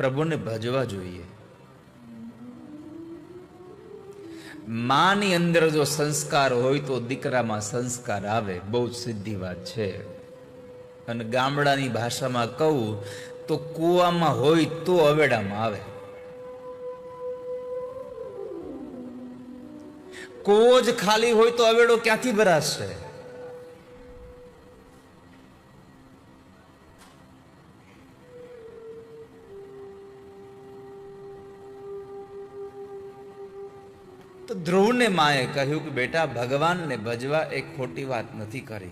પ્રભુને ભજવા જોઈએ. માની અંદર જો સંસ્કાર હોય તો દીકરામાં સંસ્કાર આવે, બહુ જ સીધી વાત છે. અને ગામડાની ભાષામાં કહું, તો કૂવામાં હોય તો અવેડામાં આવે. કૂવો જ ખાલી હોય તો અવેડો ક્યાંથી ભરાશે? ધ્રુવને માએ કહ્યું કે, બેટા, ભગવાનને ભજવા એ ખોટી વાત નથી કરી.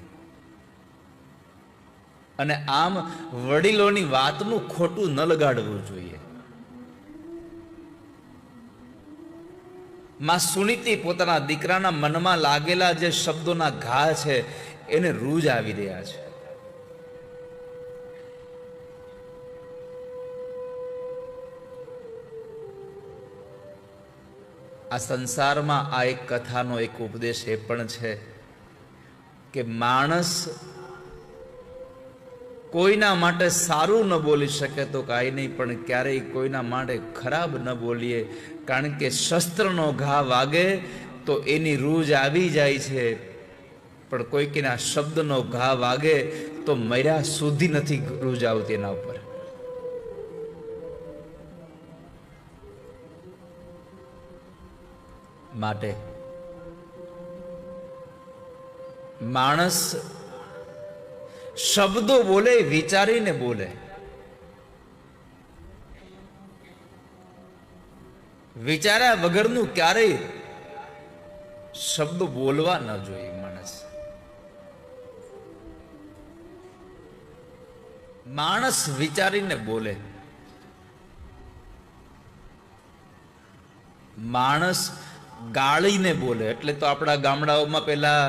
અને આમ વડીલોની વાતનું ખોટું ન લગાડવું જોઈએ. માં સુનીતિ પોતાના દીકરાના મનમાં લાગેલા જે શબ્દોના ઘા છે, એને રૂજ આવી રહ્યા છે. આ સંસારમાં આ એક કથાનો એક ઉપદેશ એ પણ છે કે માણસ કોઈના માટે સારું ન બોલી શકે તો કાંઈ નહીં, પણ ક્યારેય કોઈના માટે ખરાબ ન બોલીએ. કારણ કે શસ્ત્રનો ઘા વાગે તો એની રૂજ આવી જાય છે. પણ કોઈકના શબ્દનો ઘા વાગે તો મર્યા સુધી નથી રૂજ આવતી એના ઉપર. માટે. માણસ શબ્દો બોલે, વિચારીને બોલે. વિચાર્યા વગરનું ક્યારેય શબ્દો બોલવા ન જોઈએ માણસ. માણસ વિચારીને બોલે. માણસ ગાળીને બોલે. એટલે તો આપણા ગામડાઓમાં પેલા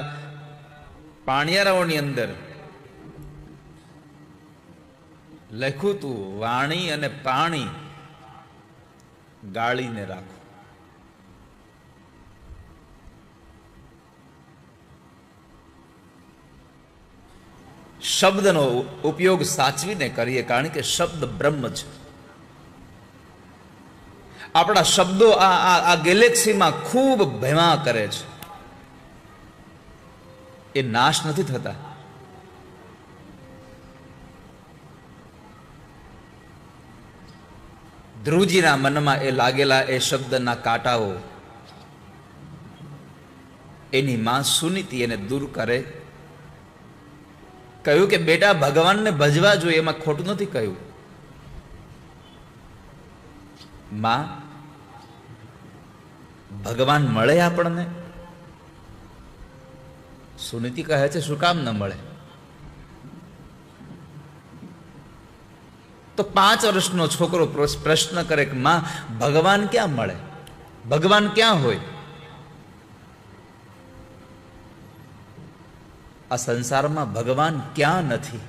પાણિયારાઓની અંદર લખ્યું તું વાણી અને પાણી ગાળીને રાખો. શબ્દનો ઉપયોગ સાચવીને કરીએ, કારણ કે શબ્દ બ્રહ્મ છે. આપણા શબ્દો આ આ ગેલેક્સીમાં ખૂબ ભેમા કરે છે. એ નાશ નથી થતા. ધ્રુવજીના મનમાં એ લાગેલા એ શબ્દના કાંટાઓ, એની માં સુનીતિ એને દૂર કરે. કહ્યું કે, બેટા, ભગવાનને ભજવા જોઈએ એમાં ખોટું નથી કહ્યું. માં, ભગવાન મળે આપણને? સુનીતિ કહે છે, શું કામ ન મળે? તો પાંચ વર્ષનો છોકરો પ્રશ્ન કરે કે, માં, ભગવાન ક્યાં મળે? ભગવાન ક્યાં હોય? આ સંસારમાં ભગવાન ક્યાં નથી?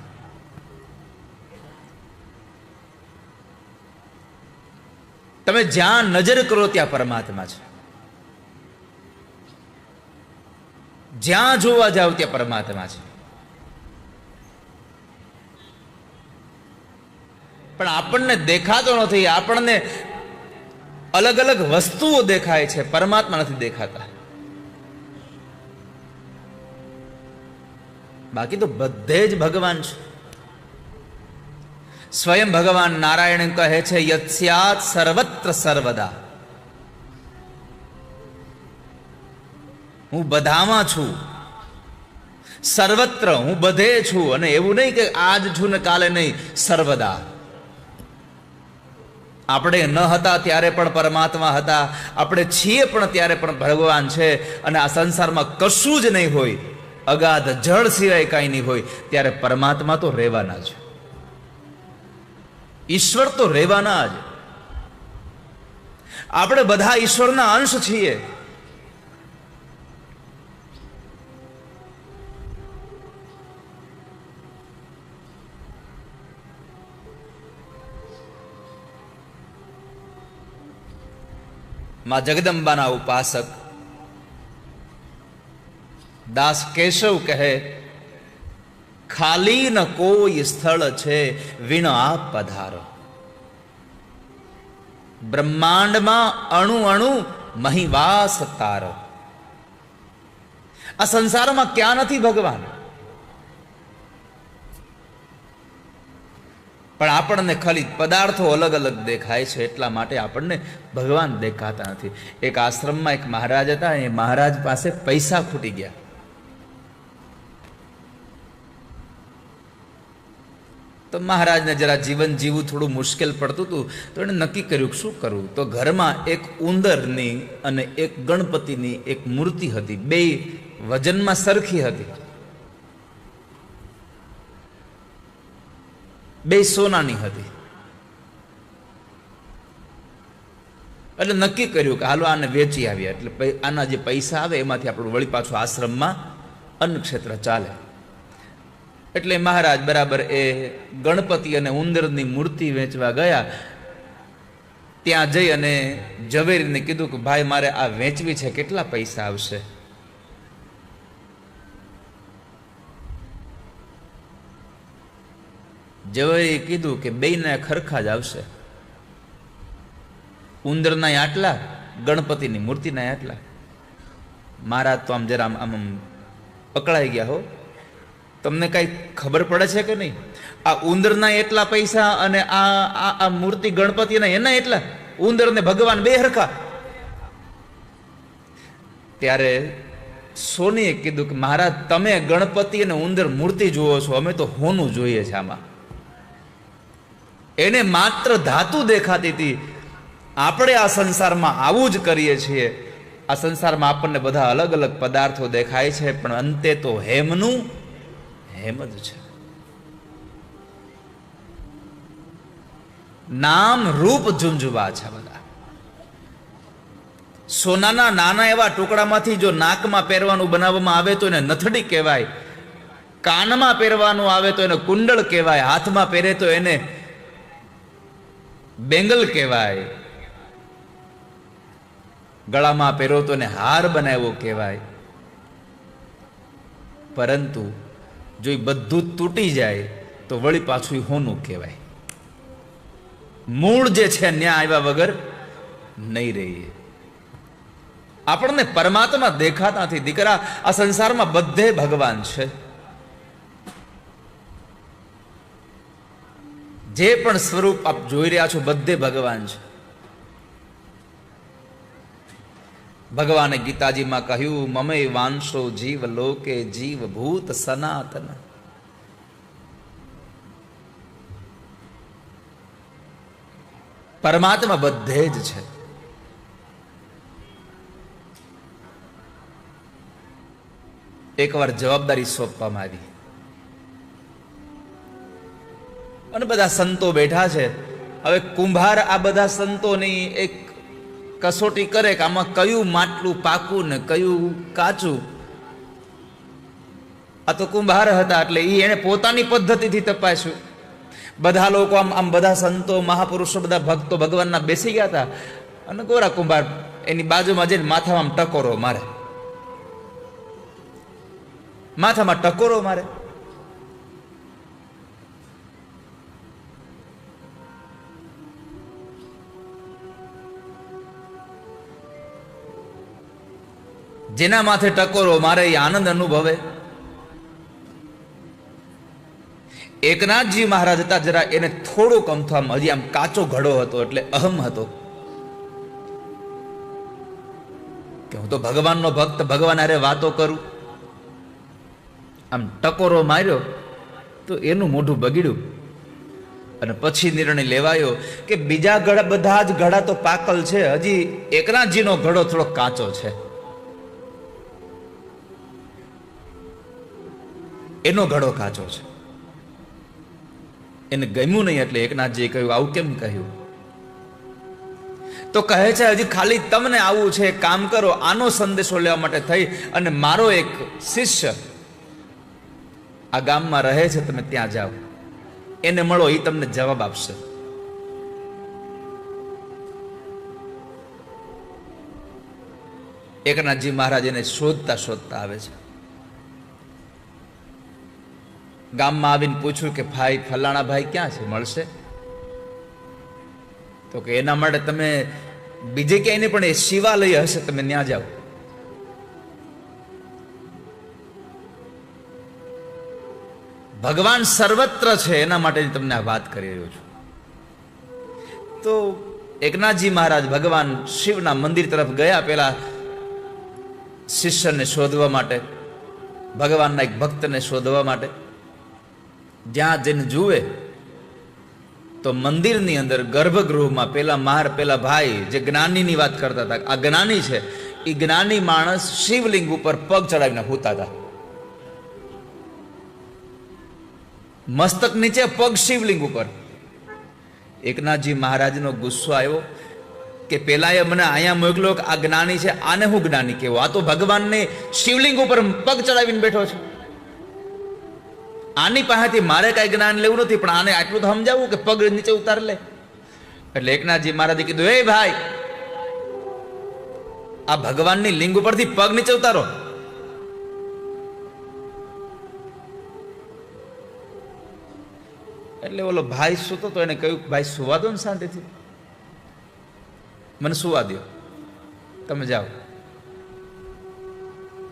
તમે જ્યાં નજર કરો ત્યાં પરમાત્મા છે. જ્યાં જોવા જાવ ત્યાં પરમાત્મા છે. પણ આપણને દેખાતો નથી, આપણને અલગ અલગ વસ્તુઓ દેખાય છે, પરમાત્મા નથી દેખાતા. બાકી તો બધે જ ભગવાન છે. સ્વયં ભગવાન નારાયણ કહે છે યત્સ્યાત સર્વત્ર સર્વદા. હું બધામાં છું. સર્વત્ર હું બધે છું અને એવું નહીં કે આજ છું ને કાલે નહીં, સર્વદા. આપણે ન હતા ત્યારે પણ પરમાત્મા હતા. આપણે છીએ પણ ત્યારે પણ ભગવાન છે અને આ સંસારમાં કશું જ નહીં હોય. અગાધ જળ સિવાય કાંઈ નહીં હોય. ત્યારે પરમાત્મા તો રહેવાના છે ઈશ્વર તો રહેવાના જ. આપણે બધા ઈશ્વરના અંશ છીએ. માં જગદંબાના ઉપાસક દાસ કેશવ કહે ખાલી ન કોઈ સ્થળ છે આ પધારો. બ્રહ્માંડમાં અણુ અણુ મહિવાસ તારો. આ સંસારમાં ક્યાં નથી ભગવાન? પણ આપણને ખાલી પદાર્થો અલગ અલગ દેખાય છે એટલા માટે આપણને ભગવાન દેખાતા નથી. એક આશ્રમમાં એક મહારાજ હતા, એ મહારાજ પાસે પૈસા ખૂટી ગયા. તો મહારાજને જરા જીવન જીવવું થોડું મુશ્કેલ પડતું હતું. તો એણે નક્કી કર્યું શું કરવું? તો ઘરમાં એક ઉંદરની અને એક ગણપતિની એક મૂર્તિ હતી. બે વજનમાં સરખી હતી. બે સોનાની હતી. એટલે નક્કી કર્યું કે હાલો આને વેચી આવ્યા એટલે આના જે પૈસા આવે એમાંથી આપણું વળી પાછું આશ્રમમાં અન્નક્ષેત્ર ચાલે. એટલે મહારાજ બરાબર એ ગણપતિ અને ઉંદરની મૂર્તિ વેચવા ગયા. ત્યાં જઈ અને ઝવેરીને કીધું કે ભાઈ, મારે આ વેચવી છે, કેટલા પૈસા આવશે? ઝવેરીએ કીધું કે બેયના ખરખા જ આવશે. ઉંદરના આટલા, ગણપતિની મૂર્તિના આટલા. મારા તો આમ જરા આમ આમ પકડાઈ ગયા હો. તમને કઈ ખબર પડે છે કે નહીં? આ ઉંદરના એટલા પૈસા અને આ આ મૂર્તિ ગણપતિના એના એટલા? ઉંદર ને ભગવાન બે હરખા. ત્યારે સોનીએ કીધું કે મહારાજ, તમે ગણપતિ અને ઉંદર મૂર્તિ જુઓ છો, અમે તો હોનું જોઈએ છે આમાં. એને માત્ર ધાતુ દેખાતી હતી. આપણે આ સંસારમાં આવું જ કરીએ છીએ. આ સંસારમાં આપણને બધા અલગ અલગ પદાર્થો દેખાય છે, પણ અંતે તો હેમનું હેમ છે. નામ રૂપ ઝુંઝુવા છે બધા. સોનાના નાના એવા ટુકડામાંથી જો નાકમાં પહેરવાનું બનાવવામાં આવે તો એને નથડી કહેવાય, કાનમાં પહેરવાનું આવે તો એને કુંડળ કહેવાય, હાથમાં પહેરે તો એને બેંગલ કહેવાય. ગળામાં પહેરો તો એને હાર બનાવ્યો કહેવાય. પરંતુ જો એ બધું તૂટી જાય, તો વળી પાછું હોનું કહેવાય. મૂળ જે છે ન્યા આવ્યા વગર નહીં રહીએ. આપણને પરમાત્મા દેખાતા નથી. દીકરા, આ સંસારમાં બધે ભગવાન છે. જે પણ સ્વરૂપ આપ જોઈ રહ્યા છો, બધે ભગવાન છે. ભગવાને ગીતાજીમાં કહ્યું, મમે વાંશો જીવ લોકે જીવ ભૂત સનાતન. પરમાત્મા બધે જ છે. એકવાર જવાબદારી સોંપવામાં આવી. અને બધા સંતો બેઠા છે. હવે કુંભાર આ બધા સંતોની એક કસોટી કરે કે આમાં કયું માટલું પાકું ને કયું કાચું? આ તો કુંભાર હતા એટલે એ એને પોતાની પદ્ધતિથી તપાસ્યું. બધા લોકો આમ આમ બધા સંતો, મહાપુરુષો, બધા ભક્તો ભગવાનના બેસી ગયા હતા. અને ગોરા કુંભાર એની બાજુમાં જઈને માથામાં ટકોરો મારે. માથામાં ટકોરો મારે. જેના માથે ટકોરો, મારે એ આનંદ અનુભવે. એકનાથજી મહારાજ હતા, જરા એને થોડુંક થવા હજી આમ કાચો ઘડો હતો, એટલે અહમ હતો. કે હું તો ભગવાનનો ભક્ત, ભગવાન અરે વાતો કરું. આમ ટકોરો માર્યો, તો એનું મોઢું બગડ્યું. અને પછી નિર્ણય લેવાયો કે બીજા ઘડા બધા જ ઘડા તો પાકલ છે, હજી એકનાથજીનો ઘડો થોડો કાચો છે. એનો ઘડો કાચો છે. એને ગમ્યું નહીં એટલે એકનાથજીએ કહ્યું, આવું કેમ કહ્યું? તો કહે છે, હજી ખાલી તમને આવું છે, કામ કરો. આનો સંદેશો લેવા માટે થઈ અને મારો એક શિષ્ય આ ગામમાં રહે છે, તમે ત્યાં જાઓ. એને મળો એ તમને જવાબ આપશે. એકનાથજી મહારાજ એને શોધતા શોધતા આવે છે. ગામમાં આવીને પૂછ્યું કે ભાઈ, ફલાણા ભાઈ ક્યાં છે? મળશે? તો કે, એના માટે તમે બીજે ક્યાંય નહીં, પણ એ શિવાલય હશે, તમે ત્યાં જાઓ. ભગવાન સર્વત્ર છે, એના માટે તમને આ વાત કરી રહ્યો છું. તો એકનાથજી મહારાજ ભગવાન શિવના મંદિર તરફ ગયા પેલા શિષ્યને શોધવા માટે, ભગવાનના એક ભક્તને શોધવા માટે. જ્યાં જઈને જુએ, તો મંદિરની અંદર ગર્ભગૃહમાં પેલા માર, પેલા ભાઈ જે જ્ઞાનીની વાત કરતા હતા, આ જ્ઞાની છે એ જ્ઞાની માણસ શિવલિંગ ઉપર પગ ચડાવીને હોતા હતા. મસ્તક નીચે પગ શિવલિંગ ઉપર. એકનાથજી મહારાજનો ગુસ્સો આવ્યો કે પેલા એ મને અહીંયા મોકલો કે આ જ્ઞાની છે, આને હું જ્ઞાની કેવો આ તો ભગવાનને શિવલિંગ ઉપર પગ ચડાવીને બેઠો છે. આની પાસેથી મારે કાંઈ જ્ઞાન લેવું નથી, પણ આને આટલું તો સમજાવવું કે પગ નીચે ઉતાર લે. એટલે એકનાથજી મહારાજે કીધું, એ ભાઈ, આ ભગવાનની લિંગ ઉપરથી પગ નીચે ઉતારો. એટલે ઓલો ભાઈ સૂતો તો એને કહ્યું, ભાઈ, સુવા દો ને શાંતિથી. મને સુવા દો તમે જાઓ.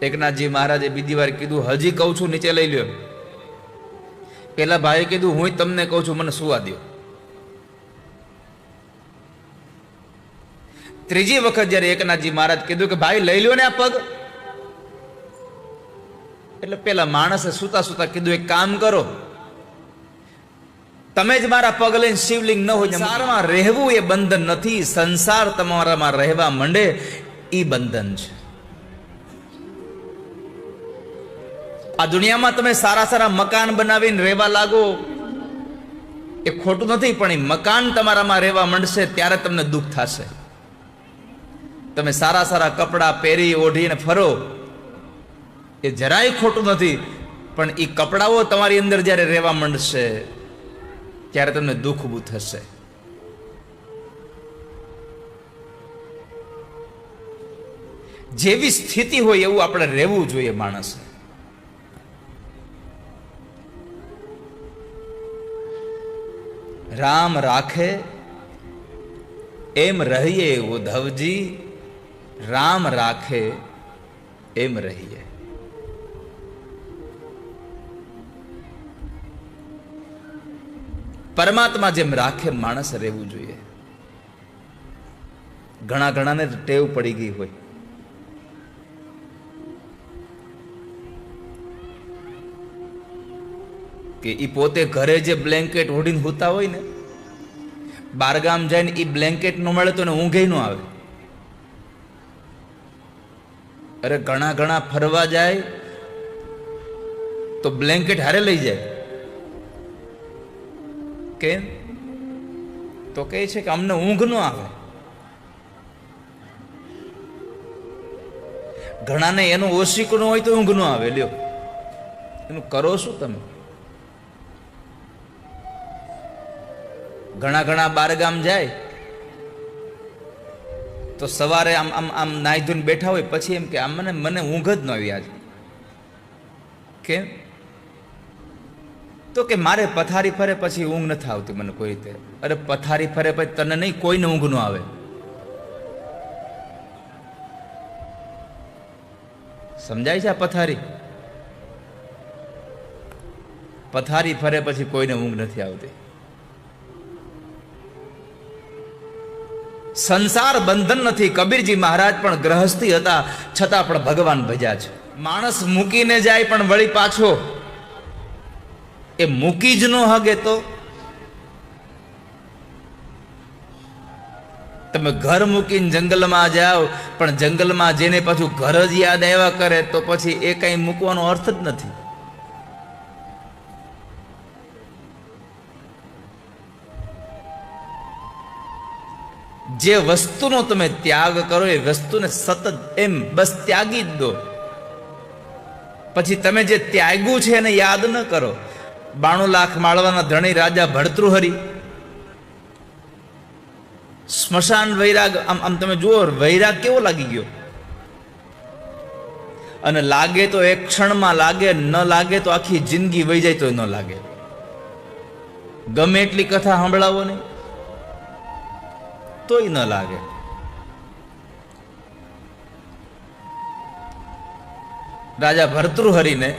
એકનાથજી મહારાજે બીજી વાર કીધું, હજી કહું છું, નીચે લઈ લ્યો. પેલા ભાઈએ કીધું હું તમને કહું છું, મને સુવા દો ત્રીજી વખત જ્યારે એકનાથજી મહારાજ કીધું કે, ભાઈ, લઈ લ્યો ને આ પગ. એટલે પેલા માણસે સુતા સુતા કીધું, એક કામ કરો, તમે જ મારા પગ લઈને શિવલિંગ ન હોય, સંસારમાં રહેવું એ બંધન નથી, સંસાર તમારામાં રહેવા માંડે એ બંધન છે. આ દુનિયામાં તમે સારા સારા મકાન બનાવીને રહેવા લાગો. એ ખોટું નથી, પણ એ મકાન તમારામાં રહેવા માંડશે ત્યારે તમને દુઃખ થશે. તમે સારા સારા કપડાં પહેરી, ઓઢીને ફરો. એ જરાય ખોટું નથી, પણ એ કપડાઓ તમારી અંદર જ્યારે રહેવા માંડશે, ત્યારે તમને દુઃખ ઊભું થશે. જેવી સ્થિતિ હોય એવું આપણે રહેવું જોઈએ માણસે રામ રાખે, એમ રહીએ ઉદ્ધવજી રામ રાખે, એમ રહીએ. પરમાત્મા જેમ રાખે માણસ રહેવું જોઈએ. ઘણા ઘણાને ટેવ પડી ગઈ હોય. કે એ પોતે ઘરે જે બ્લેન્કેટ ઓઢીને હોતા હોય ને, બારગામ જઈને એ બ્લેન્કેટ ન મળે તો એને ઊંઘે ન આવે. અરે ઘણા ઘણા ફરવા જાય તો બ્લેન્કેટ હારે લઈ જાય. કેમ તો કહે છે કે અમને ઊંઘ ન આવે. ઘણાને એનું ન હોય તો ઊંઘ ન આવે, લ્યો. એનું કરો શું તમે? ઘણા ઘણા બારગામ જાય, તો સવારે આમ આમ આમ નાહી ધોઈને બેઠા હોય, પછી એમ કે, આમ મને મને ઊંઘ જ ન આવી આજે. કેમ તો કે, મારે પથારી ફરે પછી ઊંઘ નથી આવતી મને કોઈ રીતે. અરે, પથારી ફરે પછી તને નહીં, કોઈને ઊંઘ ન આવે. સમજાય છે આ પથારી? પથારી ફરે પછી કોઈને ઊંઘ નથી આવતી. સંસાર બંધન નથી. કબીરજી મહારાજ પણ ગ્રહસ્થી હતા. છતાં પણ ભગવાન ભજ્યા છે. માણસ મૂકીને જાય પણ વળી પાછો એ મૂકી જ ન હગે તો? તમે ઘર મૂકીને જંગલમાં જાઓ, પણ જંગલમાં જેને પાછું ઘર જ યાદ આવ્યા કરે તો પછી એ કઈ મૂકવાનો અર્થ જ નથી. જે વસ્તુનો તમે ત્યાગ કરો, એ વસ્તુને સતત એમ બસ ત્યાગી જ દો. પછી તમે જે ત્યાગ્યું છે એને યાદ ન કરો. બાણું લાખ માળવાના ધણી રાજા ભરતૃહરી. સ્મશાન વૈરાગ, આમ આમ તમે જુઓ, વૈરાગ કેવો લાગી ગયો? અને લાગે તો એક ક્ષણમાં લાગે, ન લાગે તો આખી જિંદગી વહી જાય તો ન લાગે. ગમે એટલી કથા સાંભળાવો નહીં. તોય ન લાગે. રાજા ભર્તૃહરિને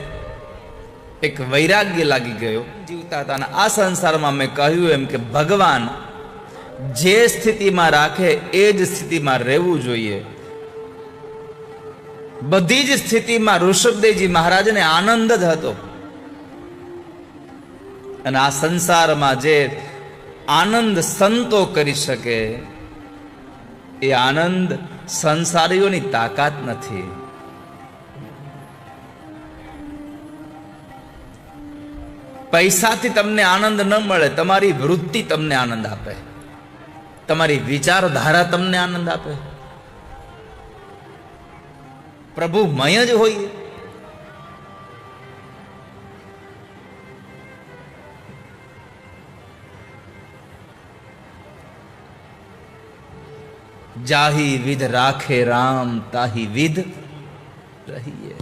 એક વૈરાગ્ય લાગી ગયો. જીવતા હતા અને આ સંસારમાં મેં કહ્યું એમ કે, ભગવાન, જે સ્થિતિમાં રાખે એ જ સ્થિતિમાં રહેવું જોઈએ. બધી જ સ્થિતિમાં ઋષભદેવજી મહારાજને આનંદ જ હતો. અને આ સંસારમાં જે આનંદ સંતો કરી શકે એ આનંદ સંસારીઓની તાકાત નથી. પૈસાથી તમને આનંદ ન મળે, તમારી વૃત્તિ તમને આનંદ આપે. તમારી વિચારધારા તમને આનંદ આપે. પ્રભુ મય જ હોઈએ. જાહી વિધ રાખે રામ, તાહી વિધ રહીએ.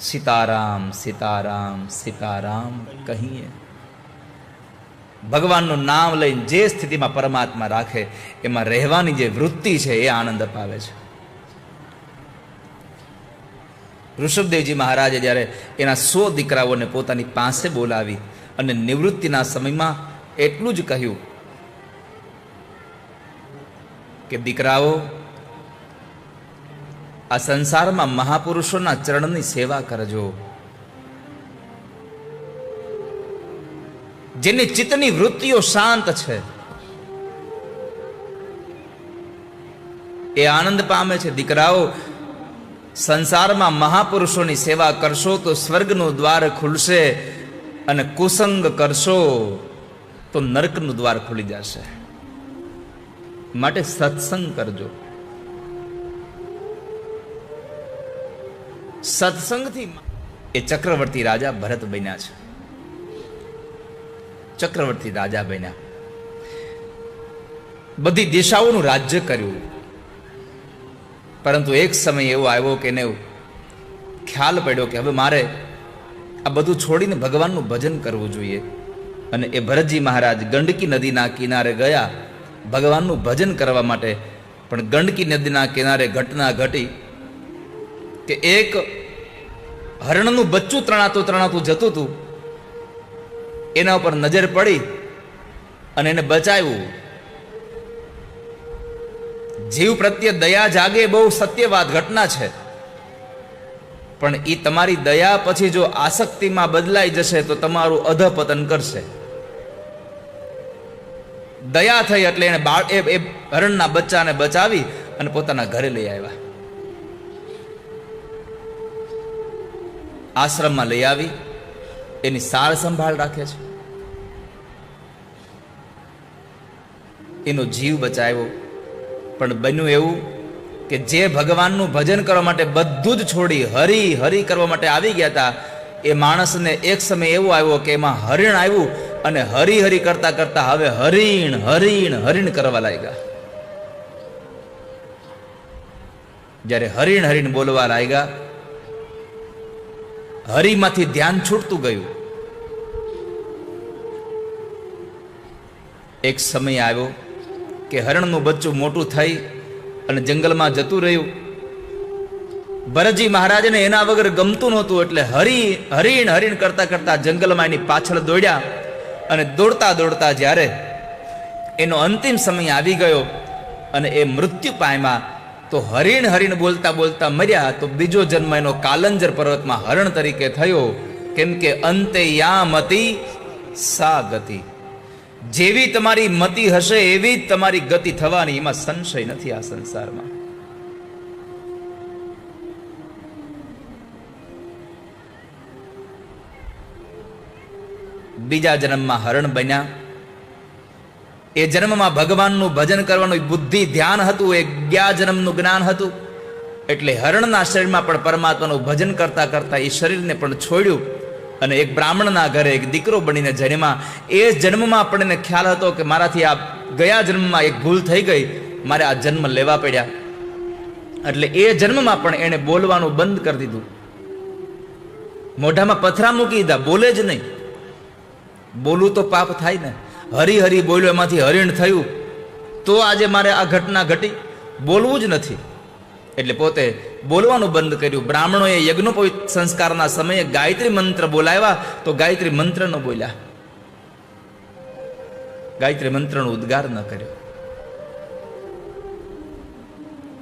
સીતારામ સીતારામ સીતારામ કહીએ. ભગવાનનું નામ લઈને જે સ્થિતિમાં પરમાત્મા રાખે, એમાં રહેવાની જે વૃત્તિ છે, એ આનંદ અપાવે છે. ઋષભદેવજી મહારાજે જ્યારે એના સો દીકરાઓને પોતાની પાસે બોલાવી અને નિવૃત્તિના સમયમાં એટલું જ કહ્યું કે દીકરાઓ, આ સંસારમાં મહાપુરુષોના ચરણની સેવા કરજો. જેની ચિત્તની વૃત્તિઓ શાંત છે. એ આનંદ પામે છે. દીકરાઓ, સંસારમાં મહાપુરુષોની સેવા કરશો તો સ્વર્ગનું દ્વાર ખુલશે અને કુસંગ કરશો તો નરકનું દ્વાર ખુલી જશે. માટે સત્સંગ કરજો. સત્સંગથી એ ચક્રવર્તી રાજા ભરત બન્યા છે. ચક્રવર્તી રાજા બન્યા. બધી દિશાઓનું રાજ્ય કર્યું. પરંતુ એક સમય એવો આવ્યો કે એને ખ્યાલ પડ્યો કે હવે મારે આ બધું છોડીને ભગવાનનું ભજન કરવું જોઈએ. અને એ ભરતજી મહારાજ ગંડકી નદીના કિનારે ગયા ભગવાનનું ભજન કરવા માટે. પણ ગંડકી નદીના કિનારે ઘટના ઘટી કે એક હરણનું બચ્ચું ત્રણાતું ત્રણાતું જતું હતું. એના ઉપર નજર પડી અને એને બચાવ્યું. જીવ પ્રત્યે દયા જાગે બહુ સત્યવાદ ઘટના છે. પણ એ તમારી દયા પછી જો આસક્તિમાં બદલાઈ જશે તો તમારું અધપતન કરશે. દયા થઈ એટલે એને બાળ એ હરણના બચ્ચાને બચાવી અને પોતાના ઘરે લઈ આવ્યા. આશ્રમમાં લઈ આવી. એની સાર સંભાળ રાખે છે. એનો જીવ બચાવ્યો. પણ બન્યું એવું કે જે ભગવાનનું ભજન કરવા માટે બધું જ છોડી હરી હરી કરવા માટે આવી ગયા હતા, એ માણસને એક સમય એવો આવ્યો કે એમાં હરિણ આવ્યું અને હરી હરી કરતા કરતા હવે હરિણ હરિણ હરિણ કરવા લાગ્યા. જ્યારે હરિણ હરિણ બોલવા લાગ્યા, હરિમાંથી ધ્યાન છૂટતું ગયું. એક સમય આવ્યો કે હરણનું બચ્ચું મોટું થઈ અને જંગલમાં જતું રહ્યું. ભરતજી મહારાજને એના વગર ગમતું નહોતું એટલે હરિ, હરિણ હરિણ કરતા કરતા જંગલમાં એની પાછળ દોડ્યા. અને દોડતા દોડતા જ્યારે એનો અંતિમ સમય આવી ગયો અને એ મૃત્યુ પામ્યા, તો હરિણ હરિણ બોલતા બોલતા મર્યા, તો બીજો જન્મ એનો કાલંજર પર્વતમાં હરણ તરીકે થયો. કેમ કે અંતે યા મતી સા ગતિ. જેવી તમારી મતિ હશે, એવી જ તમારી ગતિ થવાની. એમાં સંશય નથી આ સંસારમાં. બીજા જન્મમાં હરણ બન્યા. એ જન્મમાં ભગવાનનું ભજન કરવાનું બુદ્ધિ ધ્યાન હતું, એ ગયા જન્મનું જ્ઞાન હતું. એટલે હરણના શરીરમાં પણ પરમાત્માનું ભજન કરતા કરતા એ શરીરને પણ છોડ્યું અને એક બ્રાહ્મણના ઘરે એક દીકરો બનીને જન્મા એ જન્મમાં આપણને ખ્યાલ હતો કે મારાથી આ ગયા જન્મમાં એક ભૂલ થઈ ગઈ, મારે આ જન્મ લેવા પડ્યા. એટલે એ જન્મમાં પણ એણે બોલવાનું બંધ કરી દીધું. મોઢામાં પથરા મૂકી દીધા, બોલે જ નહીં. બોલવું તો પાપ થાય ને. હરી હરી બોલ્યો, એમાંથી હરિણ થયું. તો આજે મારે આ ઘટના ઘટી. બોલવું જ નથી. એટલે પોતે બોલવાનું બંધ કર્યું. બ્રાહ્મણોએ યજ્ઞોપવિત સંસ્કારના સમયે ગાયત્રી મંત્ર બોલાવ્યા તો ગાયત્રી મંત્ર ન બોલ્યા. ગાયત્રી મંત્રનો ઉદ્ગાર ન કર્યો.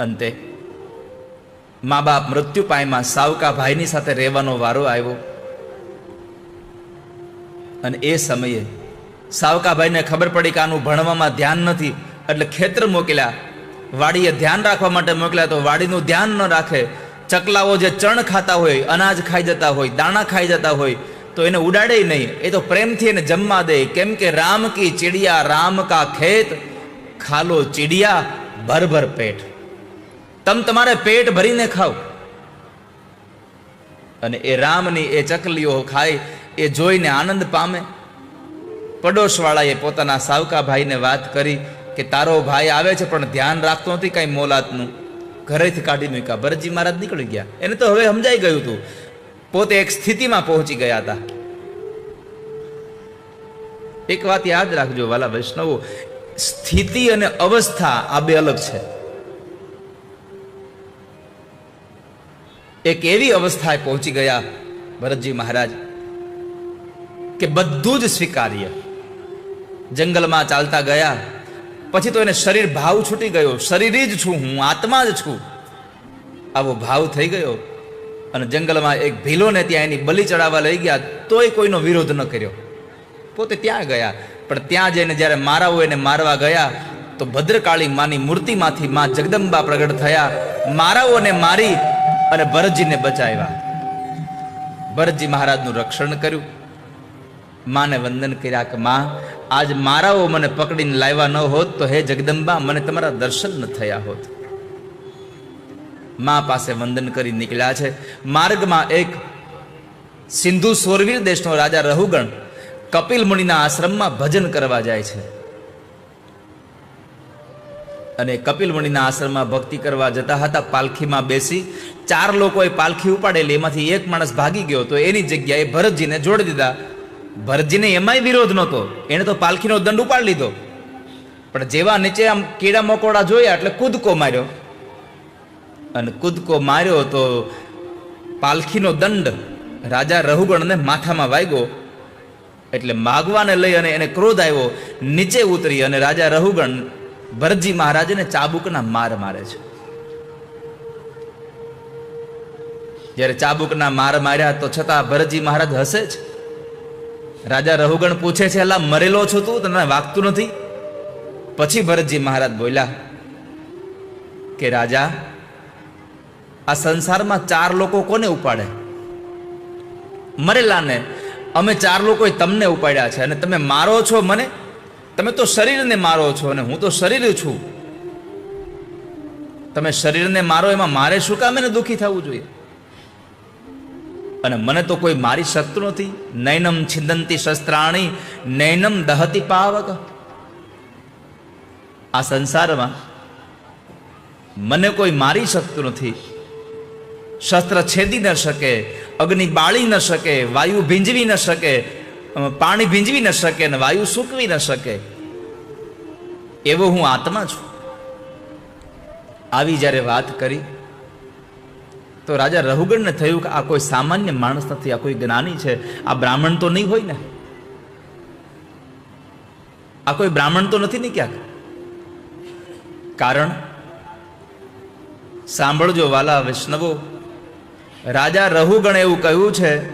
અંતે મા બાપ મૃત્યુ પાયમાં સાવકા ભાઈની સાથે રહેવાનો વારો આવ્યો. અને એ સમયે સાવકાભાઈને ખબર પડી કે આનું ભણવામાં ધ્યાન નથી, એટલે ખેતર મોકલ્યા. વાડીએ ધ્યાન રાખવા માટે મોકલ્યા તો વાડીનું ધ્યાન ન રાખે. ચકલાઓ જે ચણ ખાતા હોય, અનાજ ખાઈ જતા હોય, દાણા ખાઈ જતા હોય, તો એને ઉડાડે નહીં. એ તો પ્રેમથી એને જમવા દે. કેમ કે રામ કી ચીડિયા, રામ કા ખેત? ખાલો ચીડિયા, ભરભર પેટ. તમ તમારે પેટ ભરીને ખાઓ. અને એ રામની એ ચકલીઓ ખાય એ જોઈને આનંદ પામે. પડોશવાળાએ પોતાના સાવકા ભાઈને વાત કરી કે, તારો ભાઈ આવે છે, પણ ધ્યાન રાખતો નથી કાંઈ મોલાતનું. ઘરેથી કાઢી મૂક્યા. ભરતજી મહારાજ નીકળી ગયા. એને તો હવે સમજાઈ ગયું હતું પોતે એક સ્થિતિમાં પહોંચી ગયા હતા. એક વાત યાદ રાખજો વાલા વૈષ્ણવો, સ્થિતિ અને અવસ્થા આ બે અલગ છે. એક એવી અવસ્થાએ પહોંચી ગયા ભરતજી મહારાજ. કે બધું જ સ્વીકાર્ય જંગલમાં ચાલતા ગયા. પછી તો એને શરીર ભાવ છૂટી ગયો. શરીર જ છું હું, આત્મા જ છું. આવો ભાવ થઈ ગયો અને જંગલમાં એક ભીલોને ત્યાં એની બલિ ચડાવવા લઈ ગયા. તોય કોઈનો વિરોધ ન કર્યો. પોતે ત્યાં ગયા. પણ ત્યાં જઈને જ્યારે મારાઓ એને મારવા ગયા, તો ભદ્રકાળી માની મૂર્તિમાંથી માં જગદંબા પ્રગટ થયા. મારાઓને મારી અને ભરતજીને બચાવ્યા. ભરતજી મહારાજનું રક્ષણ કર્યું. માને વંદન કર્યા કે માં, આજ મારાઓ મને પકડીને લાવ્યા ન હોત તો હે જગદંબા, મને તમારા દર્શન ન થયા હોત. મા પાસે વંદન કરી નીકળ્યા છે. માર્ગમાં એક સિંધુ સોરવીર દેશનો રાજા રહુગણ કપિલ મુનિના આશ્રમમાં ભજન કરવા જાય છે. અને કપિલ મુનિના આશ્રમમાં ભક્તિ કરવા જતા હતા, પાલખીમાં બેસી, ચાર લોકોએ પાલખી ઉપાડેલી, એમાંથી એક માણસ ભાગી ગયો, તો એની જગ્યાએ ભરતજીને જોડી દીધા. ભરતજીને એમાંય વિરોધ નહોતો. એને તો પાલખીનો દંડ ઉપાડી લીધો. પણ જેવા નીચે આમ કીડા મકોડા જોયા એટલે કૂદકો માર્યો. અને કૂદકો માર્યો તો પાલખીનો દંડ રાજા રહુગણને માથામાં વાગ્યો. એટલે માગવાને લઈ અને એને ક્રોધ આવ્યો. નીચે ઉતરી અને રાજા રહુગણ ભરતજી મહારાજને ચાબુકના માર મારે છે. જ્યારે ચાબુકના માર માર્યા તો છતાં ભરતજી મહારાજ હસે છે રાજા રહુગણ પૂછે છે અલા મરેલો છો તું? તને વાગતું નથી? પછી ભરતજી મહારાજ બોલ્યા, કે રાજા, આ સંસારમાં ચાર લોકો કોને ઉપાડે? મરેલાને અમે ચાર લોકોએ તમને ઉપાડ્યા છે અને તમે મારો છો મને? તમે તો શરીરને મારો છો અને હું તો શરીર છું. તમે શરીરને મારો, એમાં મારે શું કામ એને દુઃખી થવું જોઈએ? અને મને તો કોઈ મારી શકતું નથી. નૈનમ છિંદંતી શસ્ત્રાણી, નૈનમ દહતી પાવક. આ સંસારમાં મને કોઈ મારી શકતું નથી. શસ્ત્ર છેદી ન શકે, અગ્નિ બાળી ન શકે, વાયુ ભીંજવી ન શકે પાણી ભીંજવી ન શકે ને વાયુ સૂકવી ન શકે. એવો હું આત્મા છું. આવી જ્યારે વાત કરી તો રાજા રહુગણને થયું કે આ કોઈ સામાન્ય માણસ નથી, આ કોઈ જ્ઞાની છે. આ બ્રાહ્મણ તો નહીં હોય ને? આ કોઈ બ્રાહ્મણ તો નથી ને ક્યાંક? કારણ, સાંભળજો વાલા વૈષ્ણવો, રાજા રહુગણ એવું કહ્યું છે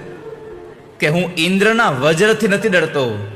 કે હું ઇન્દ્રના વજ્રથી નથી ડરતો.